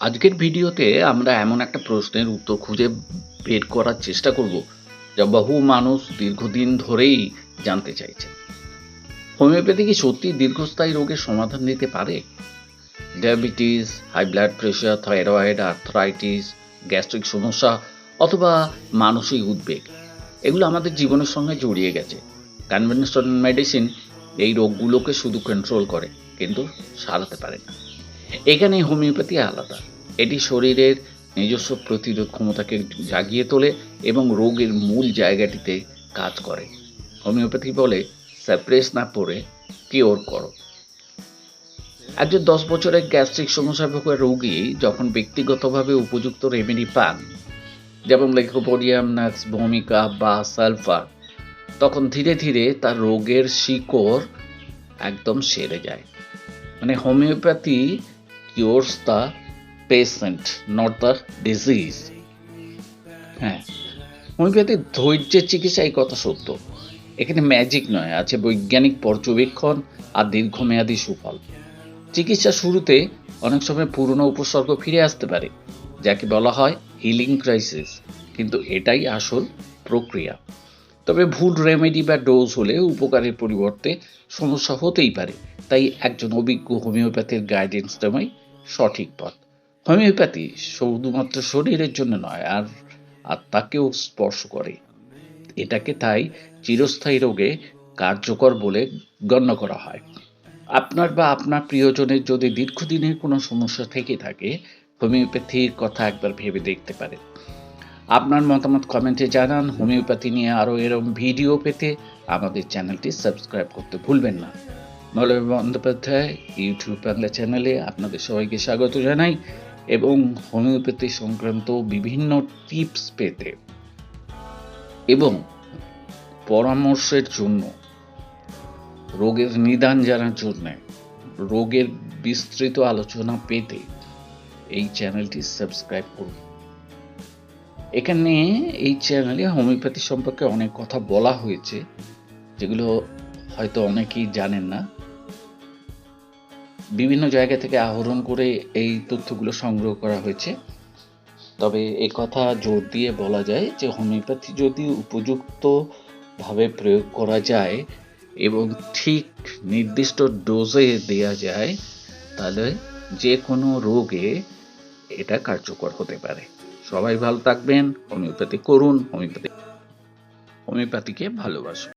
আজকের ভিডিওতে আমরা এমন একটা প্রশ্নের উত্তর খুঁজে বের করার চেষ্টা করব, যা বহু মানুষ দীর্ঘদিন ধরেই জানতে চাইছেন। হোমিওপ্যাথি কি সত্যি দীর্ঘস্থায়ী রোগের সমাধান দিতে পারে? Diabetes, high blood pressure, thyroid, arthritis, gastric সমস্যা অথবা মানসিক উদ্বেগ, এগুলো আমাদের জীবনের সঙ্গে জড়িয়ে গেছে। কনভেনশনাল মেডিসিন এই রোগগুলোকে শুধু কন্ট্রোল করে, কিন্তু সারাতে পারে না। এখানে হোমিওপ্যাথি আলাদা। এটি শরীরের নিজস্ব প্রতিরোধ ক্ষমতাকে জাগিয়ে তোলে এবং রোগের মূল জায়গাটিতে কাজ করে। হোমিওপ্যাথি বলে সাপ্রেস না পড়ে, কিওর করো। একজন দশ বছরের গ্যাস্ট্রিক সমস্যা ভোগা রোগী যখন ব্যক্তিগতভাবে উপযুক্ত রেমেডি পান, যেমন লেকোপোডিয়াম নাক্স ভূমিকা বা সালফার তখন ধীরে ধীরে তার রোগের শিকড় একদম সেরে যায়। মানে homeopathy cures the patient not the disease হ্যাঁ। হোমিওপ্যাথির ধৈর্যের চিকিৎসা এই কথা সত্য। এখানে ম্যাজিক নয়, আছে বৈজ্ঞানিক পর্যবেক্ষণ আর দীর্ঘমেয়াদী সুফল। চিকিৎসা শুরুতে অনেক সময় পুরনো উপসর্গ ফিরে আসতে পারে, যাকে বলা হয় হিলিং ক্রাইসিস কিন্তু এটাই আসল প্রক্রিয়া। তবে ভুল রেমেডি বা ডোজ হলে উপকারের পরিবর্তে সমস্যা হতেই পারে, তাই একজন অভিজ্ঞ হোমিওপ্যাথির গাইডেন্স নেওয়াই সঠিক পথ। হোমিওপ্যাথি শুধুমাত্র শরীরের জন্য নয়, আর আত্মাকেও স্পর্শ করে। এটাকে তাই চিরস্থায়ী রোগে কার্যকর বলে গণ্য করা হয়। আপনার বা আপনার প্রিয়জনের যদি দীর্ঘদিনের কোনো সমস্যা থেকে থাকে, হোমিওপ্যাথির কথা একবার ভেবে দেখতে পারেন। আপনার মতামত কমেন্টে জানান। হোমিওপ্যাথি নিয়ে আরও এরকম ভিডিও পেতে আমাদের চ্যানেলটি সাবস্ক্রাইব করতে ভুলবেন না। মৌলভী বন্দ্যোপাধ্যায় ইউটিউব বাংলা চ্যানেলে আপনাদের সবাইকে স্বাগত জানাই এবং হোমিওপ্যাথি সংক্রান্ত বিভিন্ন টিপস পেতে এবং পরামর্শের জন্য রোগের নিদান জানার জন্য রোগের বিস্তৃত আলোচনা পেতে এই চ্যানেলটি সাবস্ক্রাইব করুন। এখানে এই চ্যানেলে হোমিওপ্যাথি সম্পর্কে অনেক কথা বলা হয়েছে, যেগুলো হয়তো অনেকেই জানেন না। বিভিন্ন জায়গা থেকে আহরণ করে এই তথ্যগুলো সংগ্রহ করা হয়েছে। তবে এ কথা জোর দিয়ে বলা যায় যে, হোমিওপ্যাথি যদি উপযুক্তভাবে প্রয়োগ করা যায় এবং ঠিক নির্দিষ্ট ডোজে দেয়া যায়, তাহলে যে কোনো রোগে এটা কার্যকর হতে পারে। সবাই ভালো থাকবেন, হোমিওপ্যাথি করুন, হোমিওপ্যাথি হোমিওপ্যাথিকে ভালোবাসুন।